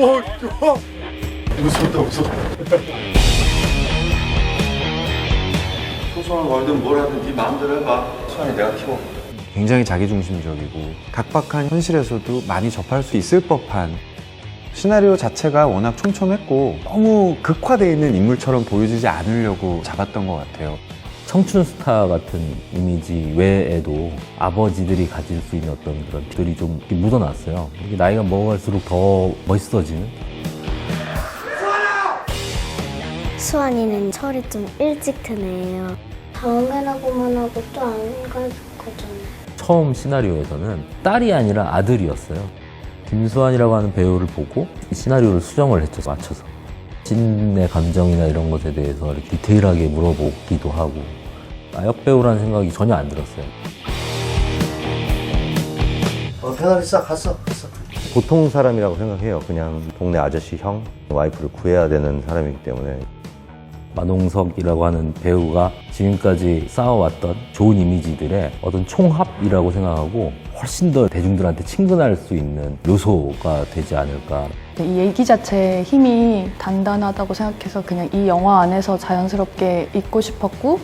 무섭다 무섭다 소소한 월든 뭘 하든 네 마음대로 해봐 수환이 내가 키워 굉장히 자기중심적이고 각박한 현실에서도 많이 접할 수 있을 법한 시나리오 자체가 워낙 촘촘했고 너무 극화되어 있는 인물처럼 보여지지 않으려고 잡았던 것 같아요. 청춘 스타 같은 이미지 외에도 아버지들이 가질 수 있는 어떤 그런 들이 좀 묻어났어요. 이게 나이가 먹어갈수록 더 멋있어지는 수환이는 철이 좀 일찍 든 애예요. 다음에라고만 하고 또 안 가거든요. 처음 시나리오에서는 딸이 아니라 아들이었어요. 김수환이라고 하는 배우를 보고 이 시나리오를 수정을 했죠, 맞춰서. 신의 감정이나 이런 것에 대해서 이렇게 디테일하게 물어보기도 하고 나역 배우라는 생각이 전혀 안 들었어요. 어, 배달이 싹 갔어. 갔어. 보통 사람이라고 생각해요. 그냥 동네 아저씨 형, 와이프를 구해야 되는 사람이기 때문에 마동석이라고 하는 배우가 지금까지 쌓아왔던 좋은 이미지들의 어떤 총합이라고 생각하고 훨씬 더 대중들한테 친근할 수 있는 요소가 되지 않을까. 이 얘기 자체의 힘이 단단하다고 생각해서 그냥 이 영화 안에서 자연스럽게 있고 싶었고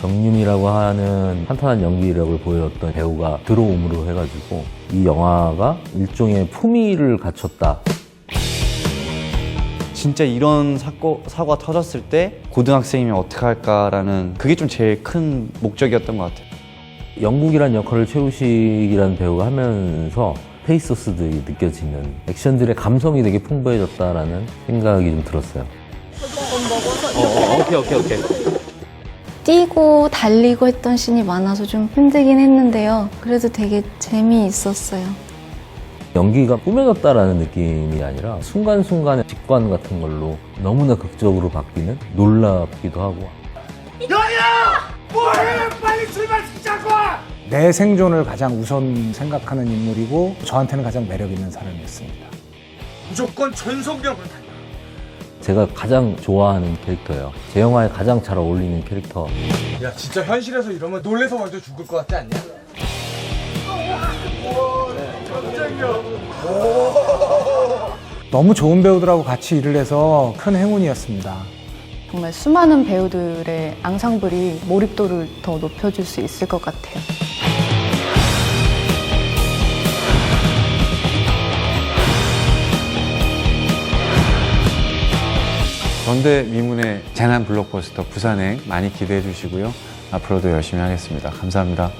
정윤이라고 하는 탄탄한 연기력을 보여줬던 배우가 들어옴으로 해가지고 이 영화가 일종의 품위를 갖췄다. 진짜 이런 사고, 사고가 터졌을 때 고등학생이면 어떻게 할까라는 그게 좀 제일 큰 목적이었던 것 같아요. 영국이란 역할을 최우식이라는 배우가 하면서 페이소스들이 느껴지는 액션들의 감성이 되게 풍부해졌다라는 생각이 좀 들었어요. 뛰고 달리고 했던 씬이 많아서 좀 힘들긴 했는데요. 그래도 되게 재미있었어요. 연기가 꾸며졌다라는 느낌이 아니라 순간순간의 직관 같은 걸로 너무나 극적으로 바뀌는 놀랍기도 하고 내 생존을 가장 우선 생각하는 인물이고 저한테는 가장 매력 있는 사람이었습니다. 무조건 전속력으로 달려 제가 가장 좋아하는 캐릭터예요. 제 영화에 가장 잘 어울리는 캐릭터. 야 진짜 현실에서 이러면 놀래서 먼저 죽을 것 같지 않냐? 너무 좋은 배우들하고 같이 일을 해서 큰 행운이었습니다. 정말 수많은 배우들의 앙상블이 몰입도를 더 높여줄 수 있을 것 같아요. 전대 미문의 재난 블록버스터 부산행 많이 기대해 주시고요. 앞으로도 열심히 하겠습니다. 감사합니다.